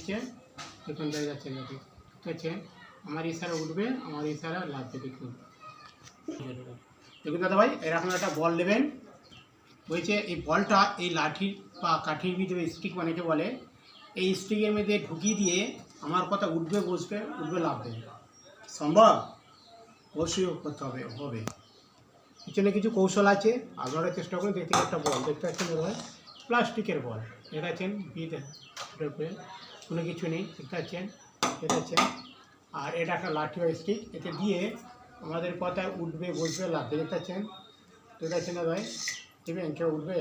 উঠছে দেখা যাচ্ছে নাকি? ঠিক আছে, আমার ইশারা উঠবে, আমার ইশারা লাগবে দেখুন দেখুন দাদা ভাই, এরকম একটা বল নেবেন। বলছে এই বলটা এই লাঠির বা কাঠির ভিতরে স্টিক বানাতে বলে, এই স্টিকের মধ্যে ঢুকিয়ে দিয়ে আমার কথা উঠবে, বসবে, উঠবে লাভবে সম্ভব? অবশ্যই করতে হবে হবে। পিছনে কিছু কৌশল আছে, আপনারা চেষ্টা করুন, দেখতে একটা বল, দেখতে পাচ্ছেন প্লাস্টিকের বল। দেখতে পাচ্ছেন? বিদ কোনো কিছু নেই দেখতে পাচ্ছেন দেখতে পাচ্ছেন আর এটা একটা লাঠি বা স্টিক এতে দিয়ে আমাদের কথায় উঠবে বসবে লাভবে দেখতে দেখতে পাচ্ছেন দাদা ভাই দেখবেন কেউ উঠবে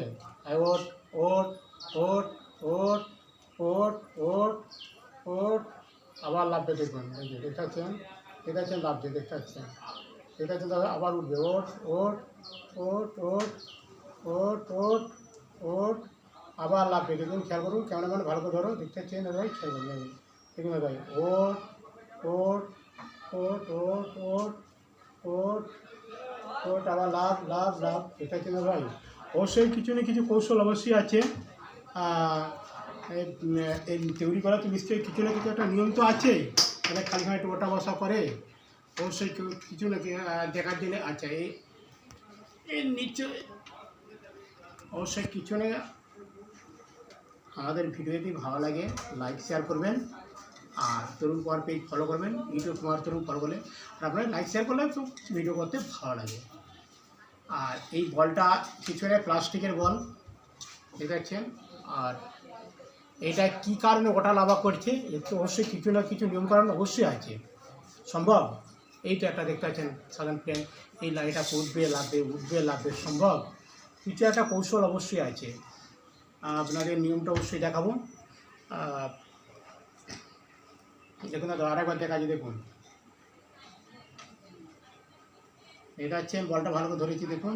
ওট ওট ওট ওট ওট ওট ওট আবার লাভবে দেখবেন দেখতে পাচ্ছেন দেখতে পাচ্ছেন লাভবে দেখতে পাচ্ছেন দেখতে পাচ্ছেন দাদা আবার উঠবে ওট ওট ওট ওট ওট ওট ওট আবার লাভবে দেখুন, খেয়াল করুন ক্যামেরাম্যান ভালো করে ধরো, দেখতে পাচ্ছেন দাদা ভাই খেয়াল করুন দেখুন ভাই ওট ওট ওট ওট ওট ওট ওট, আবার লাভ লাভ লাভ এটা না ভাই অবশ্যই কিছু না কিছু কৌশল অবশ্যই আছে। এই- তৈরি করা তো নিশ্চয়ই কিছু না কিছু একটা নিয়ম তো আছেই তাহলে খালি খালি ওটা বসা করে। অবশ্যই কিছু না দেখার জন্য আচ্ছা এই নিচে, অবশ্যই কিছু না আমাদের ভিডিও যদি ভালো লাগে লাইক শেয়ার করবেন। আর তরুণ কুমার পেজ ফলো করবেন। ইউটিউব কুমার তরুণ ফলো করলে আর আপনারা লাইক শেয়ার করলে তো ভিডিও করতে ভালো লাগে। আর এই বলটা পিছনে প্লাস্টিকের বল দেখতে পাচ্ছেন আর এটা কি কারণে ওটা লাভা করছে, এর তো অবশ্যই কিছু না কিছু নিয়মকানুন অবশ্যই আছে। সম্ভব? এইটা একটা দেখতে পাচ্ছেন, সাধারণ প্লেন এই লাইনটা উঠবে লাভবে উঠবে লাভবে সম্ভব? কিছু একটা কৌশল অবশ্যই আছে। আপনাদের নিয়মটা অবশ্যই দেখাবো দেখুন দাদা আরেকবার দেখা যায় দেখুন এটা হচ্ছে বলটা ভালো করে ধরেছি দেখুন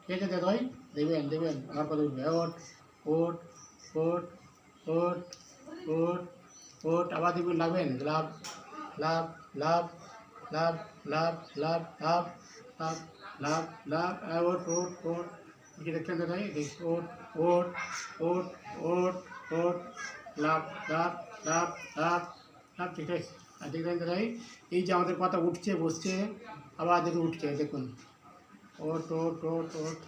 ঠিক আছে দাদা ভাই দেখবেন দেখবেন আমার কথা উঠবে ওট ওট ওট ওট ওট ওট আবার দেখবেন লাগবেন লাভ লাভ লাভ লাভ লাভ লাভ লাভ লাভ লাভ লাভ ওট ওট ওট কি দেখছেন দাদা ভাই দেখ ওট ওট ওট ওট ওট লাভ লাভ লাভ আর ভাই এই যে আমাদের কথা উঠছে বসছে আবার দেখুন উঠছে দেখুন ওট ওট ওট ওট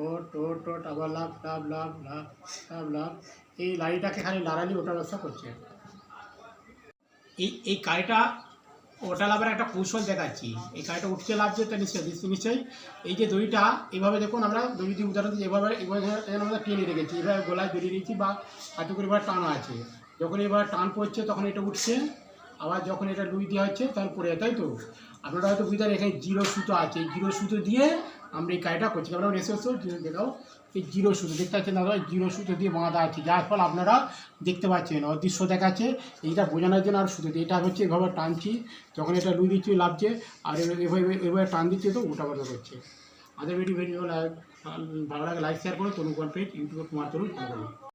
ওট ওট ওট আবার লাভ লাভ লাভ লাভ লাভ লাভ এই লাড়িটাকে খালি লাড়ালি ওটা ব্যবসা করছে এই এই কাড়িটা ওটা লাভের একটা কৌশল দেখাচ্ছি। এই কাড়িটা উঠতে লাগছে যেটা নিশ্চয় নিশ্চয় নিশ্চয়ই এই যে দড়িটা এইভাবে দেখুন আমরা দড়ি দিয়ে উদাহরণ দিচ্ছি এভাবে এভাবে আমরা টেনে রেখেছি, এভাবে গলায় বেরিয়ে দিয়েছি বা হাতে করে এবার টানা আছে। যখন এবার টান পড়ছে, তখন এটা উঠছে, আবার যখন এটা লুই দেওয়া হচ্ছে তখন পড়ে যায়, তাই তো? আপনারা হয়তো বুঝতে এখানে জিরো সুতো আছে জিরো সুতো দিয়ে আমরা এই কাজটা করছি। আমরা এসেও দেখাও। এই জিরো সুতো দেখতে পাচ্ছেন দাদা জিরো সুতো দিয়ে বাঁধা আছে। যার ফল আপনারা দেখতে পাচ্ছেন, অদৃশ্য দেখাচ্ছে। এইটা বোঝানোর জন্য আর সুতো দিয়ে, এটা হচ্ছে এভাবে টানছি, যখন এটা লুই দিচ্ছি লাভছে আর এভাবে এভাবে টান দিচ্ছে তো ওটা পাল্টা করছে। আমাদের ভিডিও ভিডিও ভালো লাগে লাইক শেয়ার করুন তরুণ পেজ ইউটিউবে তোমার তরুণ।